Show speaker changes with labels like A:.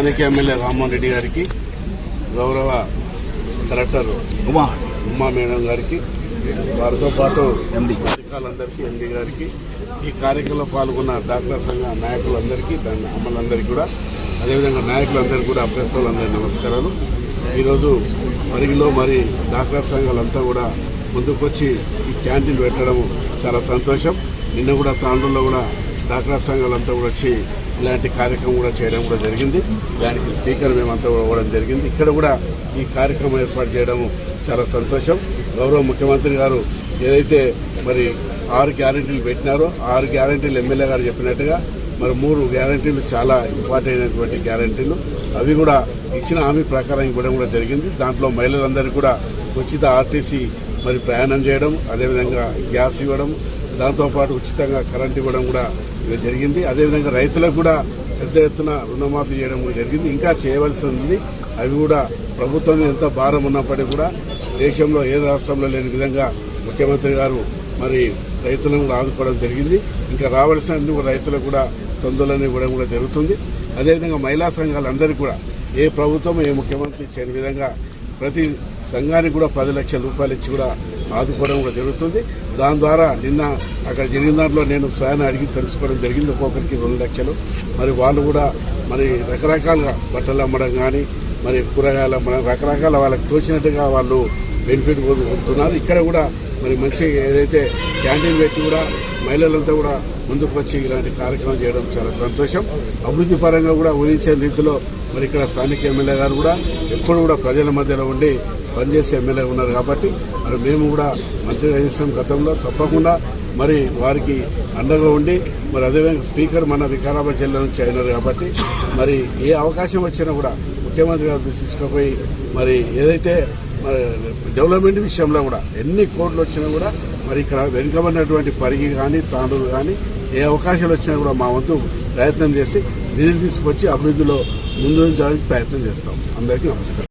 A: స్థానిక ఎమ్మెల్యే రామ్మోహన్ రెడ్డి గారికి గౌరవ కలెక్టర్
B: ఉమా.
A: ఉమా మేడం గారికి వారితో పాటు
B: ఎండి.
A: అధికారులందరికీ ఎండి గారికి ఈ కార్యక్రమంలో పాల్గొన్న డాక్టర్ సంఘ నాయకులందరికీ దాని అమలందరికీ కూడా అదేవిధంగా నాయకులందరికీ కూడా వాళ్ళందరికీ నమస్కారాలు. ఈరోజు మరిగిలో మరి డాక్టర్ సంఘాలంతా కూడా ముందుకొచ్చి ఈ క్యాంటీన్ పెట్టడం చాలా సంతోషం. నిన్న కూడా తాండూరులో కూడా డాక్టర్ సంఘాలంతా కూడా వచ్చి ఇలాంటి కార్యక్రమం కూడా చేయడం కూడా జరిగింది. దానికి స్పీకర్ మేమంతా కూడా ఇవ్వడం జరిగింది. ఇక్కడ కూడా ఈ కార్యక్రమం ఏర్పాటు చేయడం చాలా సంతోషం. గౌరవ ముఖ్యమంత్రి గారు ఏదైతే మరి ఆరు గ్యారంటీలు పెట్టినారో ఆరు గ్యారంటీలు ఎమ్మెల్యే గారు చెప్పినట్టుగా మరి మూడు గ్యారంటీలు చాలా ఇంపార్టెంట్ అయినటువంటి గ్యారంటీలు. అవి కూడా ఇచ్చిన హామీ ప్రకారం ఇవ్వడం కూడా జరిగింది. దాంట్లో మహిళలందరికీ కూడా ఉచిత ఆర్టీసీ మరి ప్రయాణం చేయడం అదేవిధంగా గ్యాస్ ఇవ్వడం దాంతోపాటు ఉచితంగా కరెంట్ ఇవ్వడం కూడా జరిగింది. అదేవిధంగా రైతులకు కూడా పెద్ద ఎత్తున రుణమాఫీ చేయడం కూడా జరిగింది. ఇంకా చేయవలసి ఉంది అవి కూడా ప్రభుత్వం ఎంత భారం ఉన్నప్పటికీ కూడా దేశంలో ఏ రాష్ట్రంలో లేని విధంగా ముఖ్యమంత్రి గారు మరి రైతులను కూడా ఆదుకోవడం జరిగింది. ఇంకా రావాల్సిన రైతులకు కూడా తొందరలోనే ఇవ్వడం కూడా జరుగుతుంది. అదేవిధంగా మహిళా సంఘాలందరికీ కూడా ఏ ప్రభుత్వం ఏ ముఖ్యమంత్రి చేయని విధంగా ప్రతి సంఘానికి కూడా పది లక్షల రూపాయలు ఇచ్చి కూడా ఆదుకోవడం కూడా జరుగుతుంది. దాని ద్వారా నిన్న అక్కడ జరిగిన దాంట్లో నేను స్వయాన్ని అడిగి తెలుసుకోవడం జరిగింది. ఒక్కొక్కరికి రెండు లక్షలు. మరి వాళ్ళు కూడా మరి రకరకాలుగా బట్టలు అమ్మడం కానీ మరి కూరగాయలు అమ్మడం రకరకాల వాళ్ళకి తోచినట్టుగా వాళ్ళు బెనిఫిట్ పొందుతున్నారు. ఇక్కడ కూడా మరి మంచి ఏదైతే క్యాంటీన్ పెట్టి కూడా మహిళలంతా కూడా ముందుకు వచ్చి ఇలాంటి కార్యక్రమం చేయడం చాలా సంతోషం. అభివృద్ధి పరంగా కూడా ఊహించే రీతిలో మరి ఇక్కడ స్థానిక ఎమ్మెల్యే గారు కూడా ఎప్పుడు కూడా ప్రజల మధ్యలో ఉండి పనిచేసే ఎమ్మెల్యే ఉన్నారు కాబట్టి మరి మేము కూడా మంత్రిగా చేస్తాం గతంలో తప్పకుండా. మరి వారికి అండగా ఉండి మరి అదేవిధంగా స్పీకర్ మన వికారాబాద్ జిల్లా నుంచి అయినారు కాబట్టి మరి ఏ అవకాశం వచ్చినా కూడా ముఖ్యమంత్రి గారు తీసుకుపోయి మరి ఏదైతే మరి డెవలప్మెంట్ విషయంలో కూడా ఎన్ని కోట్లు వచ్చినా కూడా మరి ఇక్కడ వెనుకబడినటువంటి పరిగి కానీ తాండూరు కానీ ఏ అవకాశాలు వచ్చినా కూడా మా వంతు ప్రయత్నం చేసి నిధులు తీసుకొచ్చి అభివృద్ధిలో ముందుంచడానికి ప్రయత్నం చేస్తాం. అందరికీ నమస్కారం.